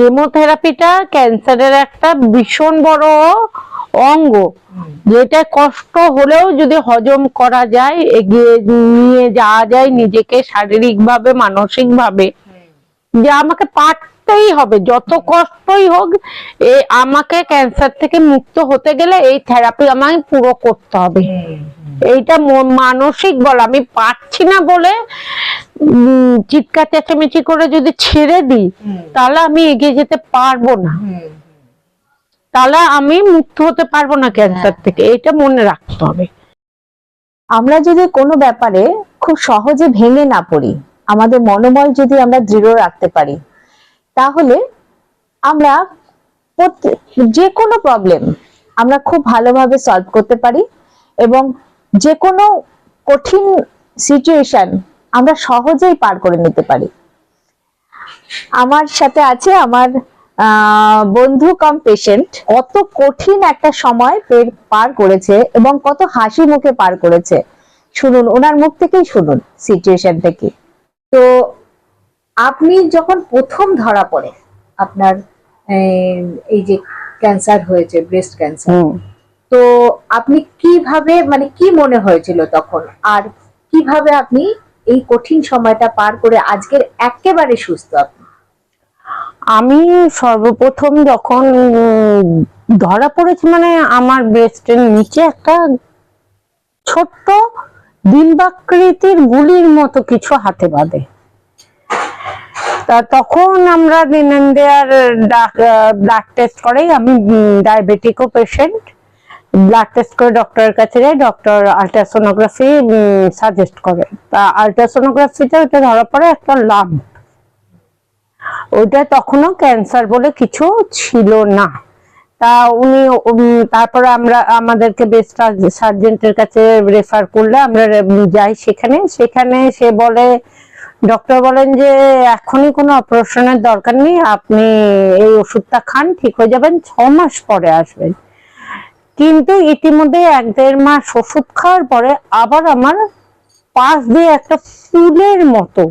কেমোথেরাপিটা ক্যান্সারের একটা ভীষণ বড় অঙ্গ। যেটা কষ্ট হলেও যদি হজম করা যায়, এগিয়ে নিয়ে যাওয়া যায় নিজেকে শারীরিক ভাবে মানসিক ভাবে যে আমাকে পারতেই হবে। যত কষ্টই হোক, এ আমাকে ক্যান্সার থেকে মুক্ত হতে গেলে এই থেরাপি আমায় পুরো করতে হবে। এইটা মানসিক বল আমি পারছি না বলে চিৎকার চেঁচামেচি করে যদি ছেড়ে দিই তাহলে আমি এগিয়ে যেতে পারব না। তাহলে আমি মুক্ত হতে পারব না ক্যান্সার থেকে এটা মনে রাখতে হবে। আমরা যদি কোনো ব্যাপারে খুব সহজে ভেঙে না পড়ি আমাদের মনোবল যদি আমরা দৃঢ় রাখতে পারি তাহলে আমরা যে কোনো প্রবলেম আমরা খুব ভালোভাবে সলভ করতে পারি এবং যে কোনো কঠিন সিচুয়েশন আমরা সহজেই পার করে নিতে পারি। আমার সাথে আছে আমার বন্ধু কম পেশেন্ট কত কঠিন একটা সময় পের- পার করেছে এবং কত হাসি মুখে পার করেছে। শুনুন, ওনার মুখ থেকেই শুনুন সিচুয়েশন থেকে তো আপনি যখন প্রথম ধরা পড়ে আপনার এই যে ক্যান্সার হয়েছে ব্রেস্ট ক্যান্সার তো আপনি কীভাবে মানে কি মনে হয়েছিল তখন? আর কীভাবে আপনি এই কঠিন সময়টা পার করে আজকের একেবারে সুস্থ আপনি? আমি সর্বপ্রথম যখন ধরা পড়েছি মানে আমার ব্রেস্টের নিচে একটা ছোট্ট ডিম্বাকৃতির গুলির মতো কিছু হাতে বাঁধে। তা তখন আমরা দিনেন দেয়ার ব্লাড টেস্ট করেই আমি ডায়াবেটিকও পেশেন্ট ব্লাড টেস্ট করে ডক্টরের কাছে যাই ডক্টর আলট্রাসোনোগ্রাফি সাজেস্ট করে। তা আলট্রাসোনোগ্রাফিতে ওটা ধরা পড়ে একটা লাভ ওইটা তখনও ক্যান্সার বলে কিছু ছিল না। তা উনি তারপরে আমরা, আমাদেরকে বেস্ট সার্জেন্টের কাছে রেফার করলে আমরা যাই সেখানে। সেখানে সে বলে ডক্টর বলেন যে, এখনই কোনো অপারেশনের দরকার নেই। আপনি এই ওষুধটা খান, ঠিক হয়ে যাবেন। ছ মাস পরে আসবেন। কিন্তু ইতিমধ্যে এক দেড় মাস ওষুধ খাওয়ার পরে আবার আমার পাশ দিয়ে একটা ফুলের মতো।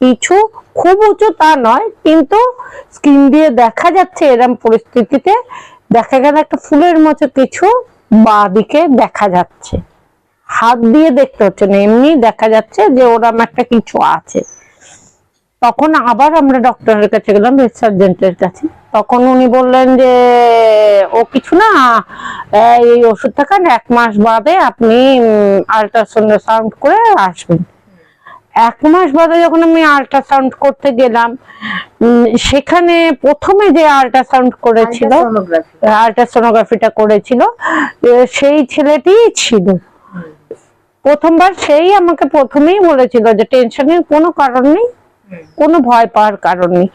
কিছু খুব উঁচু তা নয়, কিন্তু স্কিন দিয়ে দেখা যাচ্ছে এরম পরিস্থিতিতে। দেখা গেল একটা ফুলের মতো কিছু বা দিকে দেখা যাচ্ছে। হাত দিয়ে দেখতে হচ্ছে না, এমনি দেখা যাচ্ছে যে ওরম একটা কিছু আছে। তখন আবার আমরা ডক্টরের কাছে গেলাম সার্জেন্টের কাছে। তখন উনি বললেন যে ও কিছু না এই ওষুধটা খান এক মাস বাদে আপনি আল্ট্রাসাউন্ড করে আসবেন। এক মাস বাদে যখন আমি আল্ট্রাসাউন্ড করতে গেলাম সেখানে প্রথমে যে আল্ট্রাসাউন্ড করেছিল আল্ট্রাসোনোগ্রাফিটা করেছিল সেই ছেলেটি ছিল। প্রথমবার সেই আমাকে প্রথমেই বলেছিল যে টেনশনের কোনো কারণ নেই কোনো ভয় পাওয়ার কারণ নেই।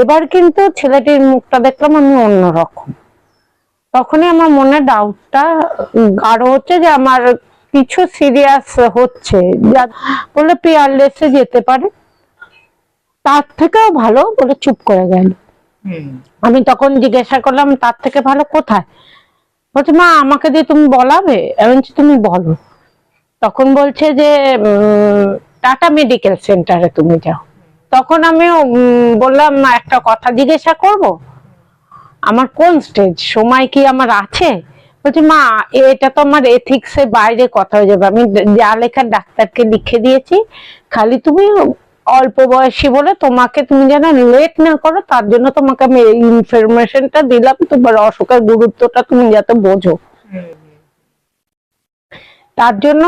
এবার কিন্তু ছেলেটির মুখটা দেখলাম আমি অন্যরকম। তখনই আমার মনে ডাউটটা গাঢ় হচ্ছে যে আমার কিছু সিরিয়াস হচ্ছে। যা বলে পিয়ারলেসে যেতে পারে। তার থেকেও ভালো বলে চুপ করে গেল। আমি তখন জিজ্ঞাসা করলাম তার থেকে ভালো কোথায়? বলছে মা আমাকে দিয়ে তুমি বলাবে? বলছি, তুমি বলো। তখন বলছে যে টাটা মেডিকেল সেন্টারে তুমি যাও। তখন আমি বললাম একটা কথা জিজ্ঞাসা করব। আমার কোন স্টেজ সময় কি আমার আছে? বলছি, মা, এটা তো আমার এথিক্স বাইরে কথা হয়ে যাবে। আমি যা লেখা ডাক্তারকে লিখে দিয়েছি, খালি তুমি অল্প বয়সী বলে তোমাকে তুমি যেন লেট না করো, তার জন্য তোমাকে আমি ইনফরমেশনটা দিলাম। তোমার অসুখের গুরুত্বটা তুমি যাতে বোঝো। তার জন্য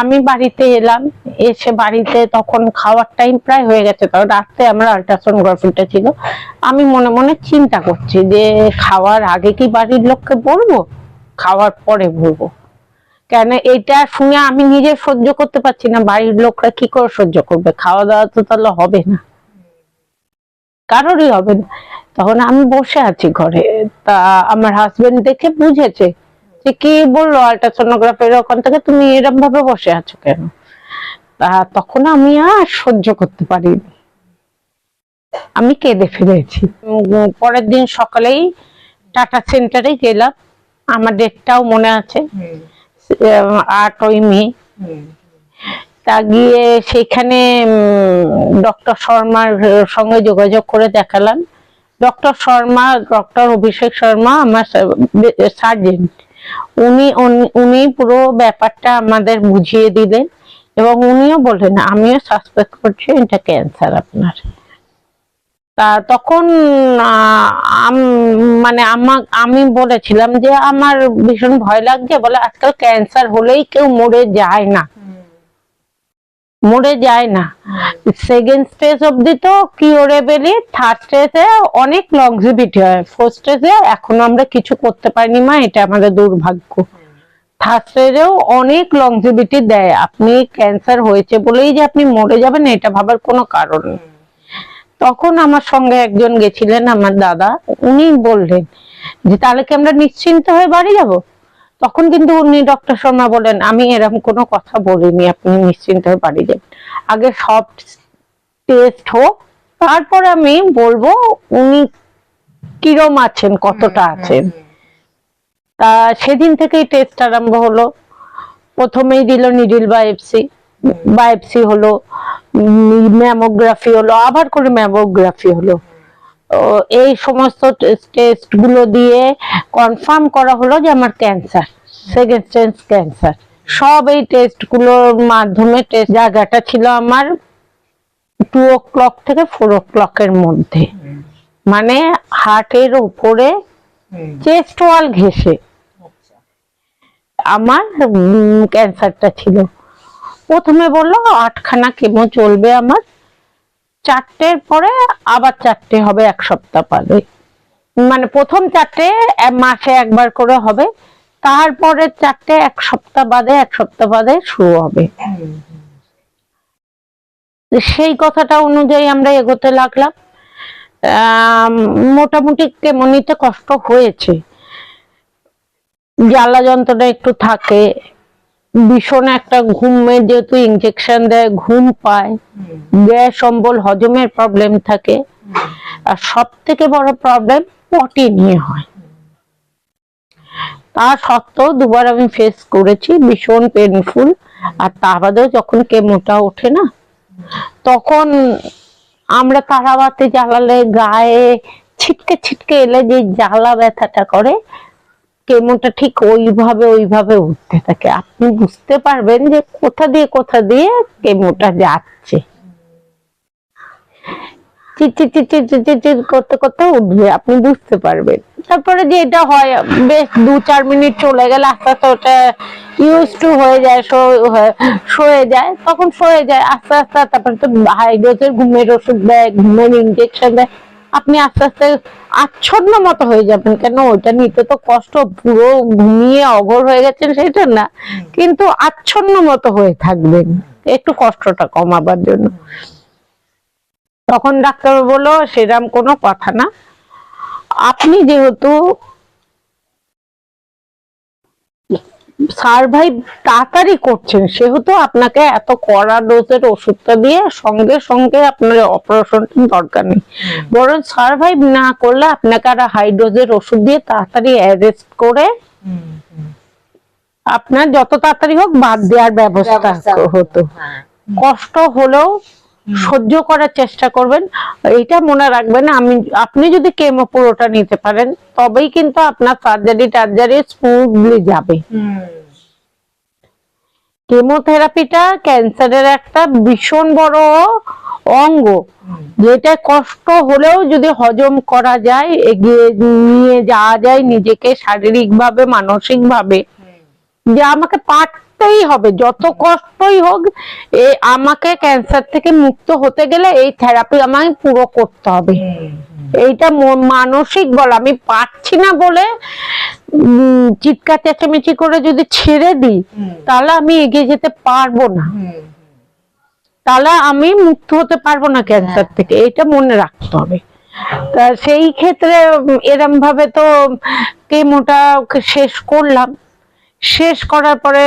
আমি বাড়িতে এলাম। এসে বাড়িতে তখন খাওয়ার টাইম প্রায় হয়ে গেছে। কারণ রাত্রে আমরা আল্ট্রাসোনোগ্রাফিটা ছিল। আমি মনে মনে চিন্তা করছি যে, খাওয়ার আগে কি বাড়ির লোককে বলব? খাওয়ার পরে বলব। কেন এটা শুনে আমি নিজে সহ্য করতে পারছি না। বাড়ির লোকরা কি করে সহ্য করবে? খাওয়া দাওয়া তো তাহলে হবে না। কারোরই হবে না। তখন আমি বসে আছি ঘরে। তা আমার হাজবেন্ড দেখে বুঝেছে যে কি বলল আল্ট্রাসোনোগ্রাফির ওখান থেকে তুমি এরকম ভাবে বসে আছো কেন? তা তখন আমি আর সহ্য করতে পারিনি। আমি কেঁদে ফেলেছি। পরের দিন সকালেই টাটা সেন্টারে গেলাম। আমার ডেটটাও মনে আছে। আটই মে। তা গিয়ে সেখানে ডক্টর শর্মার সঙ্গে যোগাযোগ করে দেখালাম। ডক্টর শর্মা ডক্টর অভিষেক শর্মা আমার সার্জেন্ট। উনি, উনি- পুরো ব্যাপারটা আমাদের বুঝিয়ে দিলেন এবং উনিও বললেন, আমিও সাসপেক্ট করছি, এটা ক্যান্সার আপনার। তা তখন মানে আমা- আমি বলেছিলাম যে, আমার ভীষণ ভয় লাগছে। বলে, আজকাল ক্যান্সার হলেই কেউ মরে যায় না। মরে যায় না। সেকেন্ড স্টেজ অবধি তো কিওরেবেলি থার্ড স্টেজে অনেক লংজিভিটি হয়। ফোর্থ স্টেজে এখন আমরা কিছু করতে পারিনি মা, এটা আমাদের দুর্ভাগ্য। থার্ড স্টেজেও অনেক লংজিভিটি দেয়। আপনি ক্যান্সার হয়েছে বলেই যে আপনি মরে যাবেন, এটা ভাবার কোনো কারণ নেই। তখন আমার সঙ্গে একজন গেছিলেন, আমার দাদা। উনি বললেন যে, তাহলে কি আমরা নিশ্চিন্ত হয়ে বাড়ি যাব? তখন কিন্তু উনি ডক্টর শর্মা বলেন আমি এরকম কোনো কথা বলিনি আপনি নিশ্চিন্ত হয়ে বাড়ি যান আগে সব টেস্ট হোক তারপর আমি বলব উনি কিরম আছেন কতটা আছেন। তা সেদিন থেকেই টেস্ট আরম্ভ হলো। প্রথমেই দিল নিডিল বায়োপসি বায়োপসি হলো ম্যামোগ্রাফি হলো আবার করে ম্যামোগ্রাফি হলো। এই সমস্ত টেস্টগুলো দিয়ে কনফার্ম করা হলো যে আমার ক্যান্সার সেকেন্ড স্টেজ ক্যান্সার সব এই টেস্টগুলোর মাধ্যমে টেস্ট জায়গাটা ছিল আমার টু ও ক্লক থেকে ফোর ও ক্লকের মধ্যে। মানে হার্টের উপরে চেস্ট ওয়াল ঘেসে আমার ক্যান্সারটা ছিল। প্রথমে বলল আটখানা কেমো চলবে আমার। চারটের পরে আবার চারটে হবে এক সপ্তাহ পরে। মানে প্রথম চারটে মাসে একবার করে হবে তারপরে চারটে এক সপ্তাহ বাদে, এক সপ্তাহ বাদে শুরু হবে। সেই কথাটা অনুযায়ী আমরা এগোতে লাগলাম। মোটামুটি কেমনিতে কষ্ট হয়েছে। জ্বালা যন্ত্রণা একটু থাকে ভীষণ একটা ঘুমে যেহেতু ইঞ্জেকশন দেয়, ঘুম পায়, গ্যাস, অম্বল, হজমের প্রবলেম থাকে। আর সব থেকে বড় প্রবলেম পটি নিয়ে হয়। তা সত্ত্বেও দুবার আমি ফেস করেছি, ভীষণ পেনফুল আর তা বাদেও যখন কেমোটা ওঠে না, তখন আমরা তারাবাতি জ্বালালে গায়ে ছিটকে ছিটকে এলে যে জ্বালা ব্যথাটা করে কেমোটা ঠিক ওইভাবে ওইভাবে উঠতে থাকে। আপনি বুঝতে পারবেন যে কোথা দিয়ে কোথা দিয়ে কেমোটা যাচ্ছে। করতে করতে উঠবে, আপনি বুঝতে পারবেন। তারপরে যে এটা হয়, বেশ দু, চার মিনিট চলে গেলে আস্তে আস্তে ওটা ইউজ টু হয়ে যায় সয়ে যায়। তখন সয়ে যায়, আস্তে আস্তে, তারপরে তো হাই ডোজের ঘুমের ওষুধ দেয়, ঘুমের ইঞ্জেকশন দেয়। আপনি আস্তে আস্তে আচ্ছন্ন মতো হয়ে যাবেন। কেন? ওইটা নিতে তো কষ্ট, পুরো ঘুমিয়ে অঘর হয়ে গেছেন সেটা না। কিন্তু আচ্ছন্ন মতো হয়ে থাকবেন। একটু কষ্টটা কমাবার জন্য। তখন ডাক্তার বলল, সেরাম কোনো কথা না। আপনি যেহেতু সার্ভাইভ তাড়াতাড়ি করছেন। সেহেতু আপনাকে এত কড়া ডোজের ওষুধটা দিয়ে সঙ্গে সঙ্গে আপনার অপারেশন দরকার নেই। বরং সার্ভাইভ না করলে আপনাকে আর হাই ডোজের ওষুধ দিয়ে তাড়াতাড়ি অ্যারেস্ট করে আপনার যত তাড়াতাড়ি হোক বাদ দেওয়ার ব্যবস্থা হতো। কষ্ট হলেও সহ্য করার চেষ্টা করবেন। এইটা মনে রাখবেন আমি আপনি যদি কেমো পুরোটা নিতে পারেন তবেই কিন্তু আপনার সার্জারি টার্জারি স্মুথলি যাবে। কেমোথেরাপিটা ক্যান্সারের একটা ভীষণ বড় অঙ্গ যেটা কষ্ট হলেও যদি হজম করা যায় এগিয়ে নিয়ে যাওয়া যায় নিজেকে শারীরিক ভাবে মানসিক ভাবে যে আমাকে পারতেই হবে, যত কষ্টই হোক, এ আমাকে ক্যান্সার থেকে মুক্ত হতে গেলে এই থেরাপি আমাকে পুরো করতে হবে। এইটা মানসিক বল, আমি পারছি না বলে চিৎকার চেঁচামেচি করে যদি ছেড়ে দিই, তাহলে আমি এগিয়ে যেতে পারব না। তাহলে আমি মুক্ত হতে পারব না ক্যান্সার থেকে এটা মনে রাখতে হবে। তা সেই ক্ষেত্রে এরম ভাবে তো কেমোটা শেষ করলাম। শেষ করার পরে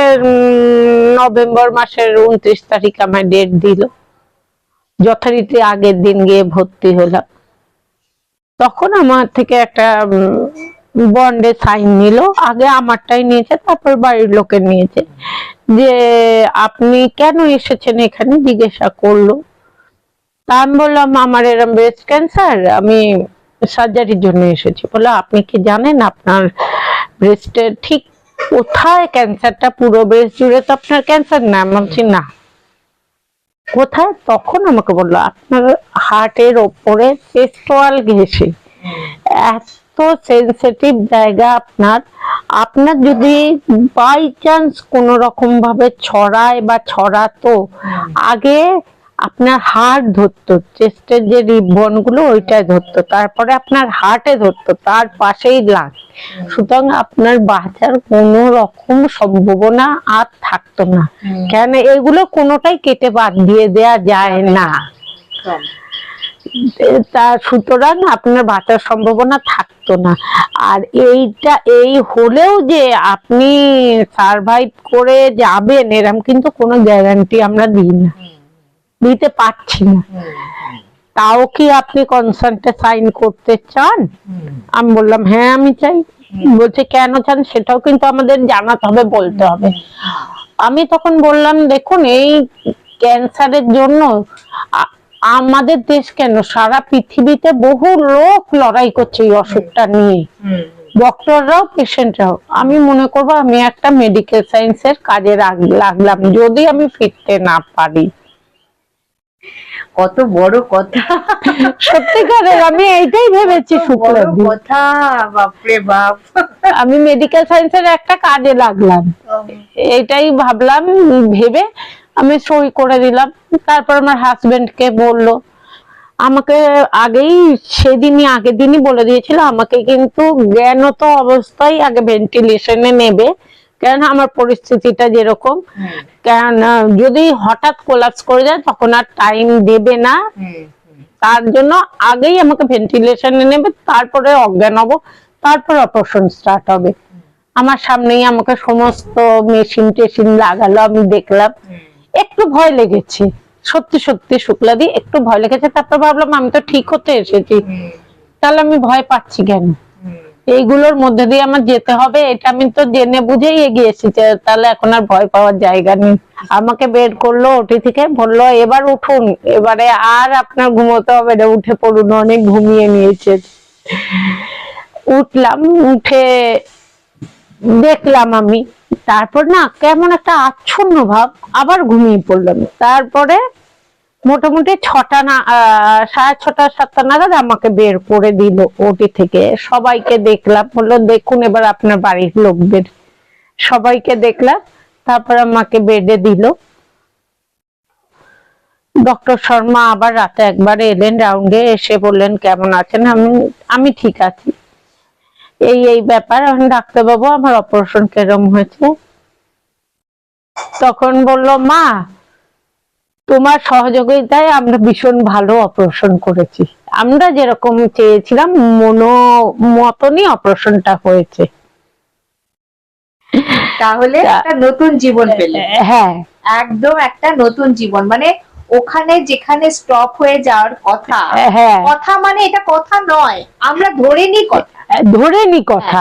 নভেম্বর মাসের উনত্রিশ তারিখ আমার ডেট দিল। যথারীতি আগের দিন গিয়ে ভর্তি হলাম। তখন আমার থেকে একটা বন্ডে সাইন নিল। আগে আমারটাই নিয়েছে, তারপর বাড়ির লোকের নিয়েছে। যে, আপনি কেন এসেছেন এখানে? জিজ্ঞাসা করল। তা আমি বললাম, আমার এরম ব্রেস্ট ক্যান্সার আমি সার্জারির জন্য এসেছি। বলে আপনি কি জানেন আপনার ব্রেস্টের ঠিক কোথায় ক্যান্সারটা? পুরো বেশ জুড়ে তো আপনার ক্যান্সার না আমি বলছি না? কোথায়? তখন আমাকে বলল আপনার হার্টের ওপরে চেস্টোয়াল ঘেসে এত সেন্সিটিভ জায়গা আপনার। আপনার যদি বাই চান্স কোনো রকম ভাবে ছড়ায় বা ছড়াতো আগে আপনার হার্ট ধরতো চেস্টের যে রিবনগুলো ওইটাই ধরতো। তারপরে আপনার হার্টে ধরতো তার পাশেই লাগ সুতরাং আপনার বাঁচার কোনো রকম সম্ভাবনা আর থাকতো না। কেন এগুলো কোনোটাই কেটে বাদ দিয়ে দেয়া যায় না। তা সুতরাং আপনার বাঁচার সম্ভাবনা থাকতো না। আর এইটা এই হলেও যে আপনি সারভাইভ করে যাবেন এরম কিন্তু কোনো গ্যারান্টি আমরা দিই না। দিতে পারছি না। তাও কি আপনি কনসার্টে সাইন করতে চান? আমি বললাম হ্যাঁ আমি চাই। বলছে, কেন চান সেটাও কিন্তু আমাদের জানাতে হবে, বলতে হবে। আমি তখন বললাম, দেখুন, এই ক্যান্সারের জন্য আমাদের দেশ কেন? সারা পৃথিবীতে বহু লোক লড়াই করছে এই অসুখটা নিয়ে। ডক্টররাও পেশেন্টরাও আমি মনে করব, আমি একটা মেডিকেল সায়েন্সের কাজে লাগ- লাগলাম। যদি আমি ফিরতে না পারি। কত বড় কথা। সত্যিকারের আমি এইটাই ভেবেছি বড় কথা বাপরে বাপ। আমি মেডিকেল সায়েন্সের একটা কাজে লাগলাম। এটাই ভাবলাম ভেবে আমি সই করে দিলাম। তারপর আমার হাজবেন্ড কে বলল। আমাকে আগেই সেদিনই আগের দিনই বলে দিয়েছিল আমাকে কিন্তু জ্ঞানত অবস্থায় আগে ভেন্টিলেশনে নেবে। কেন আমার পরিস্থিতিটা যেরকম? কেন যদি হঠাৎ কোলাপস করে যায় তখন আর টাইম দেবে না। তার জন্য আগেই আমাকে ভেন্টিলেশনে নেবে তারপরে অজ্ঞান হব তারপর অপারেশন স্টার্ট হবে। আমার সামনেই আমাকে সমস্ত মেশিন টেশিন লাগালো আমি দেখলাম। একটু ভয় লেগেছে। সত্যি সত্যি শুক্লাদি একটু ভয় লেগেছে তারপর ভাবলাম আমি তো ঠিক হতে এসেছি। তাহলে আমি ভয় পাচ্ছি কেন? এইগুলোর মধ্যে দিয়ে আমার যেতে হবে, এটা আমি তো জেনে বুঝেই এগিয়েছি যে তাহলে এখন আর ভয় পাওয়ার জায়গা নেই। আমাকে বের করল ওটি থেকে, বলল, এবার উঠুন, এবারে আর আপনার ঘুমোতে হবে না, উঠে পড়ুন, অনেক ঘুমিয়ে নিয়েছে। উঠলাম, উঠে দেখলাম আমি, তারপর না কেমন একটা আচ্ছন্ন ভাব, আবার ঘুমিয়ে পড়লাম। তারপরে মোটামুটি ছটা না সাড়ে ছটা, সাতটা নাগাদ আমাকে বের করে দিল ওটি থেকে। সবাইকে দেখলাম, বলল, দেখুন এবার আপনার বাড়ির লোকদের। সবাইকে দেখলাম, তারপর আমাকে বেডে দিল। ডক্টর শর্মা আবার রাতে একবার এলেন রাউন্ডে এসে বললেন, কেমন আছেন? আমি আমি ঠিক আছি। এই এই ব্যাপার, ডাক্তারবাবু, আমার অপারেশন কেরম হয়েছে? তখন বলল, মা তোমার সহযোগিতায় আমরা ভীষণ ভালো অপারেশন করেছি। আমরা যেরকম চেয়েছিলাম মনো মতনই অপারেশনটা হয়েছে। তাহলে একটা নতুন জীবন পেলে। হ্যাঁ। একদম একটা নতুন জীবন। মানে ওখানে যেখানে স্টপ হয়ে যাওয়ার কথা হ্যাঁ কথা মানে এটা কথা নয়। আমরা ধরে নি কথা। ধরে নি কথা।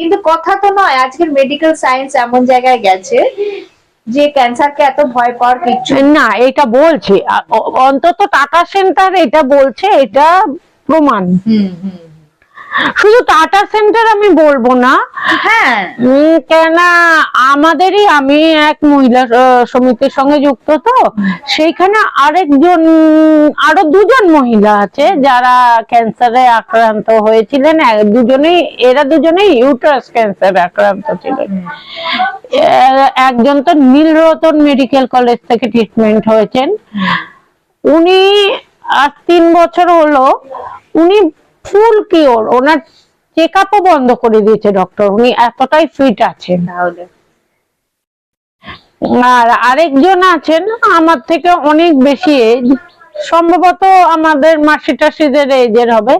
কিন্তু কথা তো নয়। আজকের মেডিকেল সায়েন্স এমন জায়গায় গেছে যে ক্যান্সারকে এত ভয় পাওয়ার কিছু না এটা বলছে। অন্তত টাটা সেন্টার এটা বলছে এটা প্রমাণ। হুম হুম। শুধু টাটা সেন্টার আমি বলব না। হ্যাঁ। উম, কেন আমাদেরই আমি এক মহিলা সমিতির সঙ্গে যুক্ত তো সেইখানে আরেকজন আরও দুজন মহিলা আছে যারা ক্যান্সারে আক্রান্ত হয়েছিলেন। দুজনেই এরা দুজনেই ইউটারাস ক্যান্সারে আক্রান্ত ছিলেন। একজন তো নীলরতন মেডিকেল কলেজ থেকে ট্রিটমেন্ট হয়েছেন। উনি আর তিন বছর হলো উনি ফুল কিওর ওনার চেক আপও বন্ধ করে দিয়েছে ডক্টর উনি এতটাই ফিট আছেন। তাহলে। আর আরেকজন আছেন আমার থেকে অনেক বেশি এজ সম্ভবত আমাদের মাসি টাসিদের এজের হবে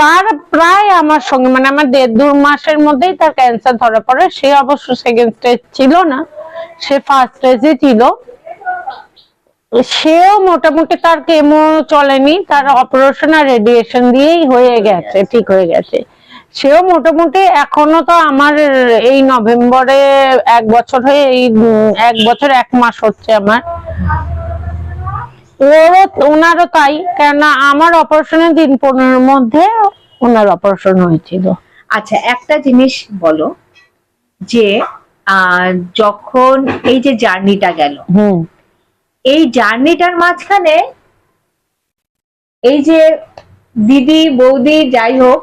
তার প্রায় আমার সঙ্গে মানে আমার দেড় দু মাসের মধ্যেই তার ক্যান্সার ধরা পড়ে। সে অবশ্য সেকেন্ড স্টেজ ছিল না। সে ফার্স্ট স্টেজে ছিল। সেও মোটামুটি তার কেমো চলেনি তার অপারেশন আর রেডিয়েশন দিয়েই হয়ে গেছে ঠিক হয়ে গেছে। সেও মোটামুটি এখনও তো আমার এই নভেম্বরে এক বছর হয়ে এই এক বছর এক মাস হচ্ছে আমার। ওরও ওনারও তাই কেননা আমার অপারেশনের দিন পনেরোর মধ্যে ওনার অপারেশন হয়েছিল। আচ্ছা একটা জিনিস বলো যে আহ, যখন এই যে জার্নিটা গেল হুম। এই জার্নিটার মাঝখানে এই যে দিদি বৌদি যাই হোক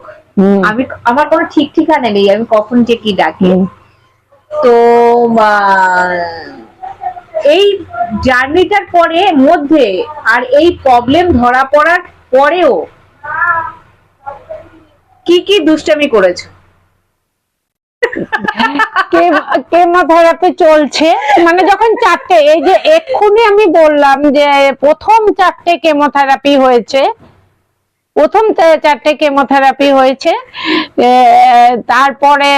আমি আমার কোনো ঠিক ঠিকানা নেই আমি কখন যে কি ডাকি। তো এই জার্নিটার পরে মধ্যে আর এই প্রবলেম ধরা পড়ার পরেও কি কি দুষ্টামি করেছ? কেমোথেরাপি চলছে? মানে যখন চারটে, এই যে এক্ষুনি আমি বললাম যে প্রথম চারটে কেমোথেরাপি হয়েছে প্রথম চারটে কেমোথেরাপি হয়েছে। তারপরে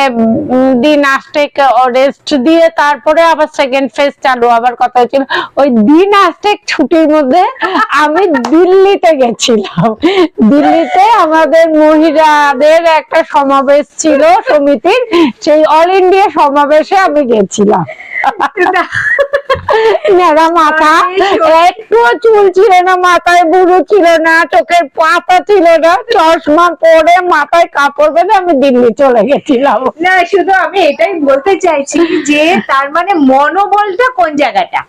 দিন আষ্টেক রেস্ট দিয়ে তারপরে আবার সেকেন্ড ফেজ চালু আবার কথা হয়েছিল ওই দিন আষ্টেক ছুটির মধ্যে আমি দিল্লিতে গেছিলাম। দিল্লিতে আমাদের মহিলাদের একটা সমাবেশ ছিল সমিতির। সেই অল ইন্ডিয়া সমাবেশে আমি গেছিলাম। নেড়া মাথা একটু চুল ছিল না মাথায় বুড়ো ছিল না চোখের পাতা ছিল না চশমা পরে মাথায় কাপড় বেঁধে আমি দিল্লি চলে গেছিলাম। না শুধু আমি এটাই বলতে চাইছি যে তার মানে মনোবলটা কোন জায়গাটা?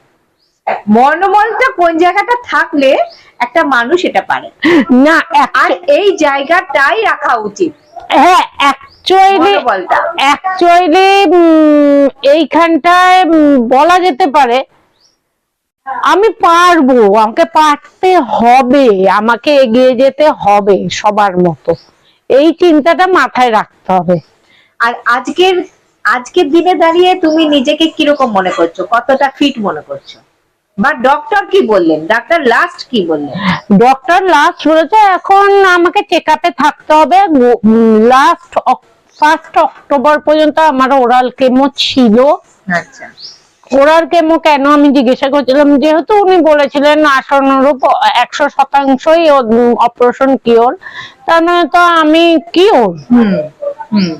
মনোবলটা কোন জায়গাটা থাকলে একটা মানুষ এটা পারে? না আর এই জায়গাটাই রাখা উচিত। হ্যাঁ অ্যাকচুয়ালি অ্যাকচুয়ালি এইখানটায় বলা যেতে পারে আমি পারব আমাকে পারতে হবে আমাকে এগিয়ে যেতে হবে সবার মতো। এই চিন্তাটা মাথায় রাখতে হবে। আর আজকের আজকের দিনে দাঁড়িয়ে তুমি নিজেকে কীরকম মনে করছ? কতটা ফিট মনে করছ? বা ডক্টর কি বললেন? ডাক্তার লাস্ট কি বললেন? ডক্টর লাস্ট বলেছে এখন আমাকে থাকতে হবে। লাস্ট ফার্স্ট অক্টোবর পর্যন্ত আমার ওরাল কেমো ছিল। আচ্ছা। ওরাল কেমো কেন আমি জিজ্ঞাসা করছিলাম যেহেতু উনি বলেছিলেন আসনরূপ একশো শতাংশই অপারেশন কিওর তার মানে তো আমি কিওর হুম হুম।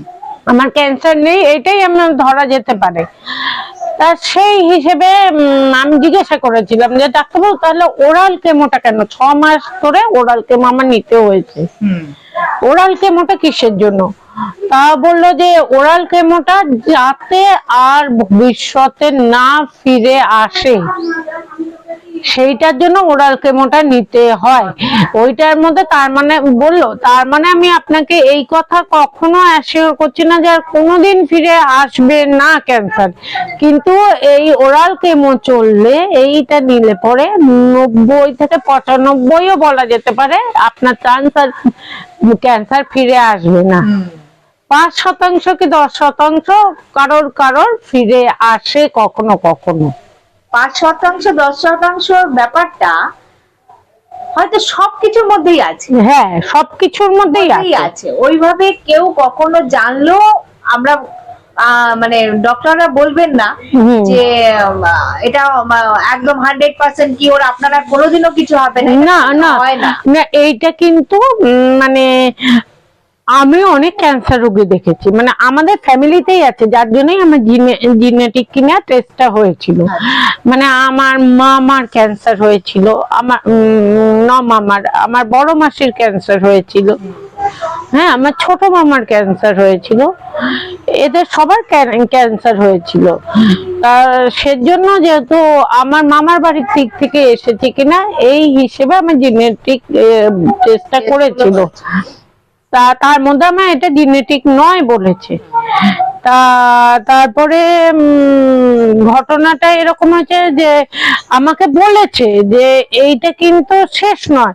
আমার ক্যান্সার নেই এটাই আমার ধরা যেতে পারে। সেই হিসেবে আমি জিজ্ঞাসা করেছিলাম যে ডাক্তারবাবু তাহলে ওরাল কেমোটা কেন? ছ মাস ধরে ওরাল কেমো আমার নিতে হয়েছে। হুম। ওরাল কেমোটা কিসের জন্য? তা বলল যে ওরাল কেমোটা যাতে আর ভবিষ্যতে না ফিরে আসে। সেইটার জন্য ওরাল কেমোটা নিতে হয়। ওইটার মধ্যে তার মানে বলল তার মানে আমি আপনাকে এই কথা কখনো অ্যাসিওর করছি না যে আর কোনোদিন ফিরে আসবে না ক্যান্সার কিন্তু এই ওরাল কেমো চললে এইটা নিলে পরে নব্বই থেকে পঁচানব্বইও বলা যেতে পারে আপনার চান্স আর ক্যান্সার ফিরে আসবে না। পাঁচ শতাংশ কি দশ শতাংশ কারোর কারোর ফিরে আসে কখনো কখনো। পাঁচ শতাংশ দশ শতাংশ ব্যাপারটা হয়তো সবকিছুর মধ্যেই আছে। হ্যাঁ সবকিছুর মধ্যেই আছে। ওইভাবে কেউ কখনো জানলেও আমরা মানে ডক্টররা বলবেন না যে এটা একদম হান্ড্রেড পার্সেন্ট কি ওর আপনারা কোনোদিনও কিছু হবে না। না না। এইটা কিন্তু মানে আমি অনেক ক্যান্সার রোগী দেখেছি। মানে আমাদের ফ্যামিলিতেই আছে যার জন্যই আমার জিনেটিক কিনা টেস্টটা হয়েছিল। মানে আমার মামার ক্যান্সার হয়েছিল আমার ন মামার আমার বড় মাসির ক্যান্সার হয়েছিল। হ্যাঁ আমার ছোট মামার ক্যান্সার হয়েছিল। এদের সবার ক্যান্সার হয়েছিল। তার সেজন্য যেহেতু আমার মামার বাড়ির দিক থেকে এসেছে কিনা এই হিসেবে আমার জেনেটিক টেস্টটা করেছিল। তা তার মধ্যে আমার এটা জেনেটিক নয় বলেছে। তা তারপরে ঘটনাটা এরকম হয়েছে যে আমাকে বলেছে যে এইটা কিন্তু শেষ নয়।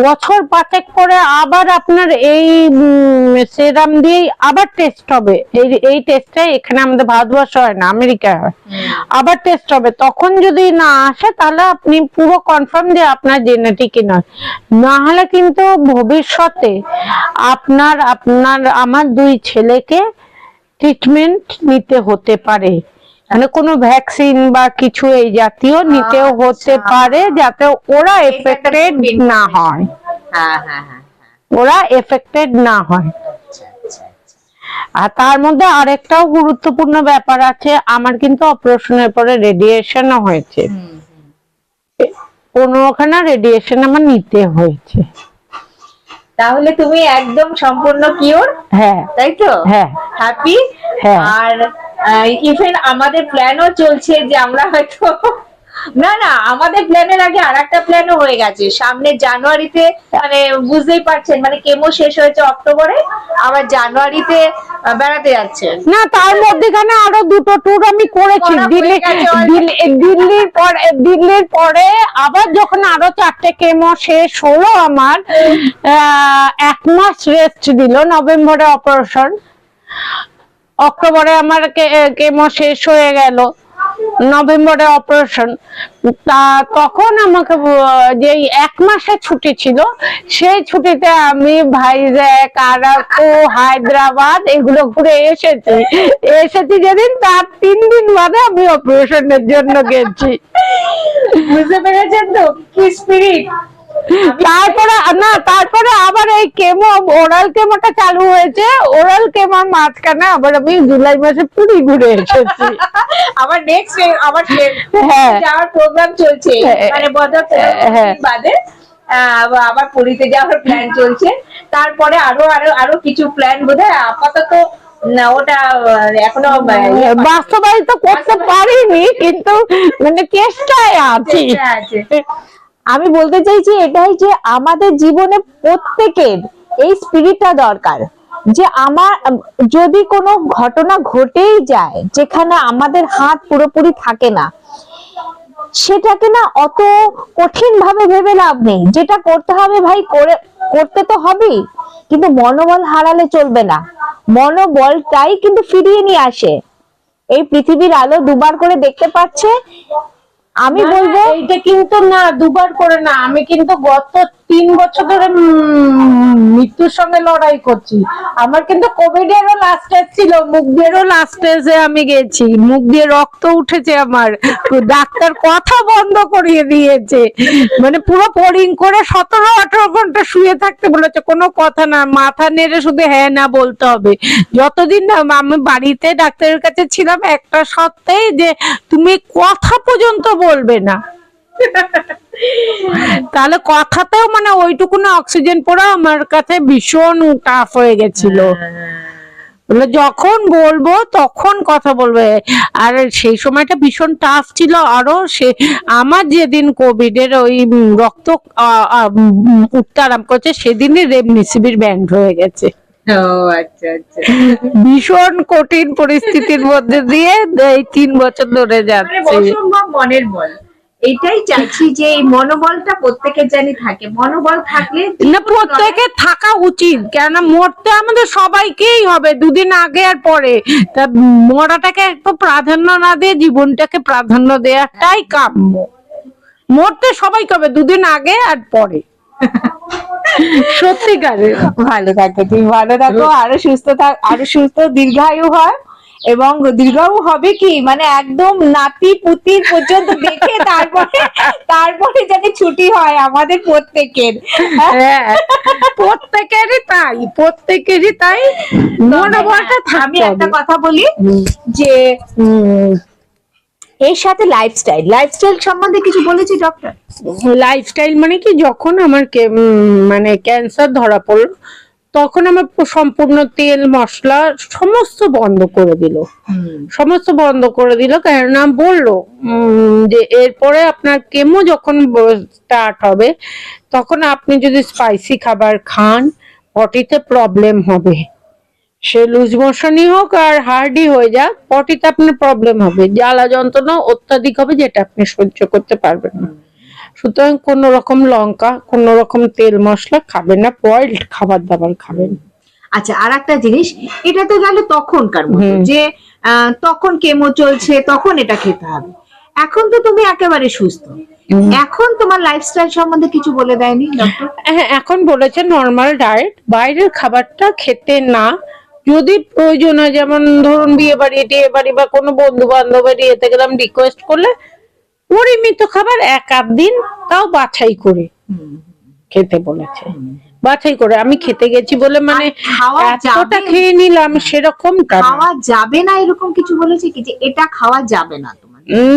বছর পাঁচেক পরে আবার আপনার এই সেরাম দিয়েই আবার টেস্ট হবে। এই এই টেস্টটা এখানে আমাদের ভারতবর্ষ হয় না আমেরিকায় হয়। আবার টেস্ট হবে। তখন যদি না আসে তাহলে আপনি পুরো কনফার্ম যে আপনার জেনেটিকই নয়। না হলে কিন্তু ভবিষ্যতে আপনার আপনার আমার দুই ছেলেকে ট্রিটমেন্ট নিতে হতে পারে। মানে কোনো ভ্যাকসিন বা কিছু এই জাতীয় নিতেও হতে আচ্ছা। পারে যাতে ওরা এফেক্টেড না হয়। হ্যাঁ হ্যাঁ হ্যাঁ ওরা এফেক্টেড না হয়। আচ্ছা আচ্ছা আচ্ছা। আর তার মধ্যে আরেকটাও গুরুত্বপূর্ণ ব্যাপার আছে আমার কিন্তু অপারেশনের পরে রেডিয়েশনও হয়েছে। হুম। রেডিয়েশন আমার নিতে হয়েছে। তাহলে তুমি একদম সম্পূর্ণ কিওর হ্যাঁ। তাই তো হ্যাঁ। হ্যাপি হ্যাঁ। আর ইভেন আমাদের প্ল্যানও চলছে যে আমরা হয়তো না না আমাদের প্ল্যানের আগে আর একটা প্ল্যানও হয়ে গেছে। সামনে জানুয়ারিতে মানে বুঝতেই পারছেন মানে কেমো শেষ হয়েছে অক্টোবরে আবার জানুয়ারিতে বেড়াতে যাচ্ছে। না তার মধ্যেখানে আরও দুটো ট্যুর আমি করেছি। করা দিল্লি দিল্লির পরে দিল্লির পরে আবার যখন আরও চারটে কেমো শেষ হলো আমার এক মাস রেস্ট দিল নভেম্বরে অপারেশন অক্টোবরে আমার কেমো শেষ হয়ে গেল। নভেম্বরে অপারেশন, তা তখন আমাকে যে এক মাসে ছুটি ছিল, সেই ছুটিতে আমি ভাইজ্যাক, আরাকু, হায়দ্রাবাদ এগুলো ঘুরে এসেছি। এসেছি যেদিন, তার তিন দিন বাদে আমি অপারেশনের জন্য গেছি। বুঝতে পেরেছেন তো? কি স্পিরিট তারপরে না তারপরে আবার এই কেমো ওরাল কেমোটা চালু হয়েছে। ওরাল কেমোর মাঝখানে আবার আমি জুলাই মাসে পুরী ঘুরে এসেছি। আবার নেক্সট আবার হ্যাঁ। যাওয়ার প্রোগ্রাম চলছে। হ্যাঁ। মানে পনেরো হ্যাঁ। বাদে। আবার- পুরীতে যাওয়ার প্ল্যান চলছে। তারপরে আরও আরও আরও কিছু প্ল্যান বোধহয় আপাতত না ওটা এখনও বাস্তবায়িত করতে পারিনি কিন্তু মানে চেষ্টায় আছে। আমি বলতে চাইছি এটাই যে আমাদের জীবনে প্রত্যেকের এই স্পিরিটটা দরকার। যে আমার, যদি কোনো ঘটনা ঘটেই যায়, যেখানে আমাদের হাত পুরোপুরি থাকে না, সেটাকে না অত কঠিন ভাবে ভেবে লাভ নেই। যেটা করতে হবে ভাই, করে, করতে তো হবেই, কিন্তু মনোবল হারালে চলবে না। মনোবলটাই কিন্তু ফিরিয়ে নিয়ে আসে। এই পৃথিবীর আলো দুবার করে দেখতে পাচ্ছে আমি বলব এইটা কিন্তু না দুবার করে না। আমি কিন্তু গত তিন বছর ধরে মৃত্যুর সঙ্গে লড়াই করছি। আমার কিন্তু কোভিড এরও লাস্ট স্টেজ ছিল মুখ দিয়েও লাস্ট স্টেজে আমি গেছি। মুখ দিয়ে রক্ত উঠেছে আমার। ডাক্তার কথা বন্ধ করিয়ে দিয়েছে। মানে পুরো বোরিং করে সতেরো, আঠারো ঘণ্টা শুয়ে থাকতে বলেছে, কোনো কথা না। মাথা নেড়ে শুধু হ্যাঁ না বলতে হবে। যতদিন না আমি বাড়িতে ডাক্তারের কাছে ছিলাম, একটা সত্ত্বেই যে তুমি কথা পর্যন্ত বলবে না। তাহলে কথাতেও মানে ওইটুকুন অক্সিজেন পড়া আমার কাছে ভীষণ টাফ হয়ে গেছিল। যখন বলব তখন কথা বলবে। আর সেই সময়টা ভীষণ টাফ ছিল আরও সে আমার যেদিন কোভিড এর ওই রক্ত আরাম করছে সেদিনই রেমনিসিবির ব্যান্ড হয়ে গেছে। ও আচ্ছা আচ্ছা। ভীষণ কঠিন পরিস্থিতির মধ্যে দিয়ে এই তিন বছর ধরে মানে যাচ্ছে মনের বল। এইটাই চাইছি যে এই মনোবলটা প্রত্যেকের জানি থাকে। মনোবল থাকলে না প্রত্যেকে থাকা উচিত কেননা মরতে আমাদের সবাইকেই হবে দুদিন আগে আর পরে। তা মরাটাকে একটু প্রাধান্য না দিয়ে জীবনটাকে প্রাধান্য দেওয়াটাই কাম্য। মরতে সবাইকে হবে দুদিন আগে আর পরে। সত্যিকারের। ভালো থাকো তুমি ভালো থাকো আরও সুস্থ থাক আরও সুস্থ দীর্ঘায়ু হয়। এবং দীর্ঘায়ু হবে কি? মানে একদম নাতি পুতি পর্যন্ত দেখে তারপরে তারপরে যাতে ছুটি হয় আমাদের প্রত্যেকের। হ্যাঁ প্রত্যেকেরই তাই প্রত্যেকেরই তাই মনোবলটা আমি একটা কথা বলি যে এর সাথে লাইফস্টাইল লাইফস্টাইল সম্বন্ধে কিছু বলেছি ডক্টর লাইফস্টাইল মানে কি? যখন আমার মানে ক্যান্সার ধরা পড়ল তখন আমার সম্পূর্ণ তেল মশলা সমস্ত বন্ধ করে দিল। সমস্ত বন্ধ করে দিল কেননা বলল যে এরপরে আপনার কেমো যখন স্টার্ট হবে তখন আপনি যদি স্পাইসি খাবার খান পটিতে প্রবলেম হবে। সে লুজ মোশনই হোক আর হার্ডই হয়ে যাক পটিতে আপনার প্রবলেম হবে। জ্বালা যন্ত্রণা অত্যাধিক হবে যেটা আপনি সহ্য করতে পারবেন না। সুতরাং কোন রকম লঙ্কা কোন রকম তেল মশলা খাবেন না বয়েলড খাবার দাবার খাবেন। আচ্ছা আর একটা জিনিস এটা তো গেল তখনকার মতো যে তখন কেমো চলছে তখন এটা খেতে হবে। এখন তো তুমি একেবারে সুস্থ। এখন তোমার লাইফস্টাইল সম্বন্ধে কিছু বলে দেয়নি ডক্টর হ্যাঁ এখন বলেছে নর্মাল ডায়েট বাইরের খাবারটা খেতে না। যদি প্রয়োজন হয় যেমন ধরুন বিয়ে বাড়ি টিয়ে বাড়ি বা কোনো বন্ধু বান্ধবের ইয়েতে গেলাম রিকোয়েস্ট করলে পরিমিত খাবার এক আধ দিন তাও বাছাই করে খেতে বলেছে। বাছাই করে আমি খেতে গেছি বলে মানে এতটা? খেয়ে নিলাম সেরকম খাওয়া যাবে না এরকম কিছু বলেছে কি যে এটা খাওয়া যাবে না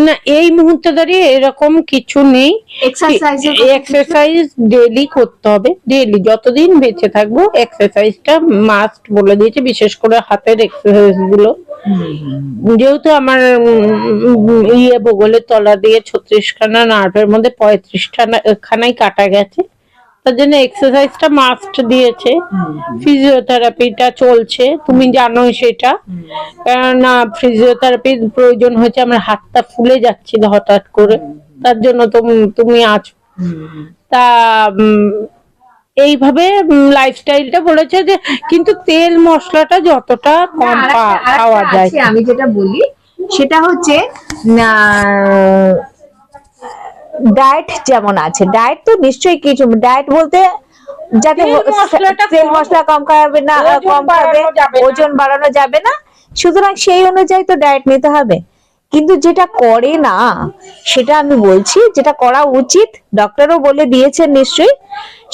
না এই মুহূর্তে দাঁড়িয়ে এরকম কিছু নেই। এক্সারসাইজ এক্সারসাইজ ডেলি করতে হবে। ডেলি যতদিন বেঁচে থাকব এক্সারসাইজটা মাস্ট বলে দিয়েছে বিশেষ করে হাতের এক্সারসাইজগুলো যেহেতু আমার ইয়ে বগলের তলা দিয়ে ছত্রিশ খানা নার্ভের মধ্যে পঁয়ত্রিশ খানা খানাই কাটা গেছে। তার জন্য এক্সারসাইজটা মাস্ট দিয়েছে। ফিজিওথেরাপিটা চলছে তুমি জানোই সেটা। কেননা ফিজিওথেরাপির প্রয়োজন হয়েছে আমার হাতটা ফুলে যাচ্ছিল হঠাৎ করে। তার জন্য তুমি- আছো। তা এইভাবে লাইফস্টাইলটা বলেছে যে কিন্তু তেল মশলাটা যতটা কম খাওয়া যায়। আমি যেটা বলি সেটা হচ্ছে ডায়েট যেমন আছে ডায়েট তো নিশ্চয়ই কিছু ডায়েট বলতে যাতে তেল মশলা কম খাবে না কম খাবে। ওজন বাড়ানো যাবে না সুতরাং সেই অনুযায়ী তো ডায়েট নিতে হবে। কিন্তু যেটা করে না সেটা আমি বলছি যেটা করা উচিত ডক্টরও বলে দিয়েছেন নিশ্চয়ই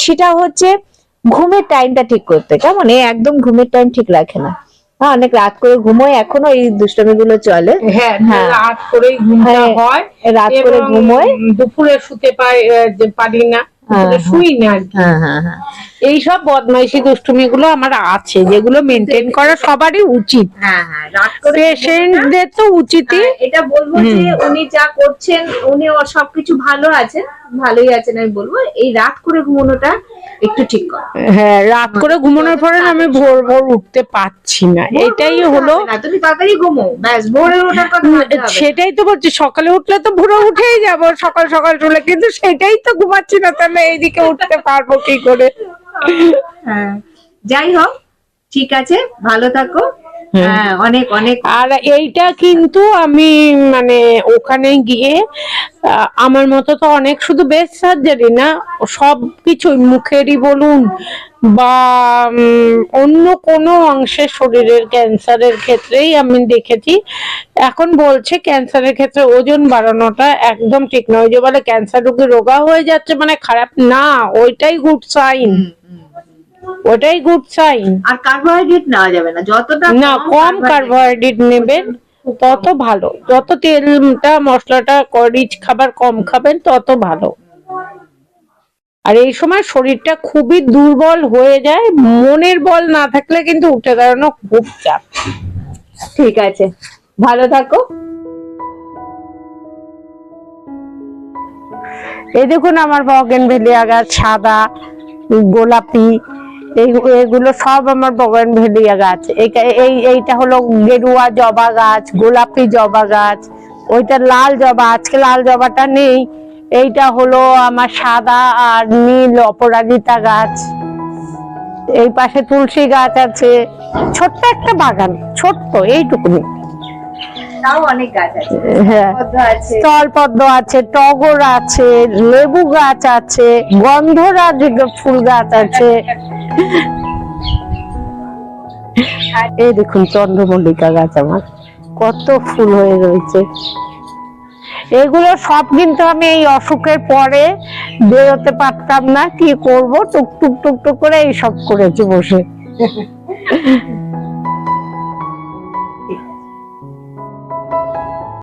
সেটা হচ্ছে ঘুমের টাইমটা ঠিক করতে। কেমন? একদম ঘুমের টাইম ঠিক রাখে না। হ্যাঁ অনেক রাত করে ঘুমোয় এখনও এই দুষ্টমি গুলো চলে হ্যাঁ হ্যাঁ। রাত করেই ঘুমটা হ্যাঁ, হয় রাত করে ঘুমোয় দুপুরে শুতে পাই যে পারি না হ্যাঁ, শুই না আর কি। হ্যাঁ হ্যাঁ হ্যাঁ এইসব বদমাইশি দুষ্টুমি গুলো আমার আছে যেগুলো মেনটেন করা সবারই উচিত। হ্যাঁ হ্যাঁ রাত করে পেশেন্টদের তো উচিতই। এটা বলব যে উনি যা করছেন উনি ওর সবকিছু ভালো আছেন ভালোই আছেন আমি বলব। এই রাত করে ঘুমানোটা একটু ঠিক কর। হ্যাঁ রাত করে ঘুমানোর পরে আমি ভোর ভোর উঠতে পারছি না। এটাই হলো তুমি তাড়াতাড়ি ঘুমো। ব্যাস ভোরে ওঠার কথা সেটাই তো বলছি সকালে উঠলে তো ভোরে উঠেই যাব সকাল সকাল তুলে কিন্তু সেটাই তো ঘুমাচ্ছি না তাহলে এইদিকে উঠতে পারব কি করে? হ্যাঁ। যাই হোক ঠিক আছে ভালো থাকো। হ্যাঁ অনেক অনেক। আর এইটা কিন্তু আমি মানে ওখানে গিয়ে আমার মতো তো অনেক শুধু বেস্ট সার্জারি না সব কিছুই মুখেরই বলুন বা অন্য কোনো অংশে শরীরের ক্যান্সারের ক্ষেত্রেই আমি দেখেছি। এখন বলছে ক্যান্সারের ক্ষেত্রে ওজন বাড়ানোটা একদম ঠিক নয়। যে বলে ক্যান্সার রোগী রোগা হয়ে যাচ্ছে মানে খারাপ। না ওইটাই গুড সাইন ওটাই গুড সাইন আর কার্বোহাইড্রেট নেওয়া যাবে না। যতটা না কম কার্বোহাইড্রেট নেবেন তত ভালো। যত তেলটা মশলাটা রিচ খাবার কম খাবেন তত ভালো। আর এই সময় শরীরটা খুবই দুর্বল হয়ে যায়, মনের বল না থাকলে কিন্তু উঠে দাঁড়ানো খুব চাপ। ঠিক আছে, ভালো থাকো। এই দেখুন আমার বগেন ভেলিয়া গাছ, সাদা, গোলাপি এগুলো সব আমার বগেন ভেলিয়া গাছ। এই, এইটা হলো গেরুয়া জবা গাছ, গোলাপি জবা গাছ, ওইটা লাল জবা, আজকে লাল জবাটা নেই। এইটা হলো আমার সাদা আর নীল অপরাজিতা গাছ। এই পাশে তুলসী গাছ আছে। ছোট্ট একটা বাগান ছোট্ট এইটুকুনি। আছে। হ্যাঁ। স্থলপদ্ম আছে টগর আছে লেবু গাছ আছে গন্ধরাজ ফুল গাছ আছে। এই দেখুন চন্দ্রমল্লিকা গাছ আমার। কত ফুল হয়ে রয়েছে। এগুলো সব কিন্তু আমি এই অসুখের পরে বেরোতে পারতাম না, কি করব টুক টুক টুক টুক করে এইসব করেছি বসে।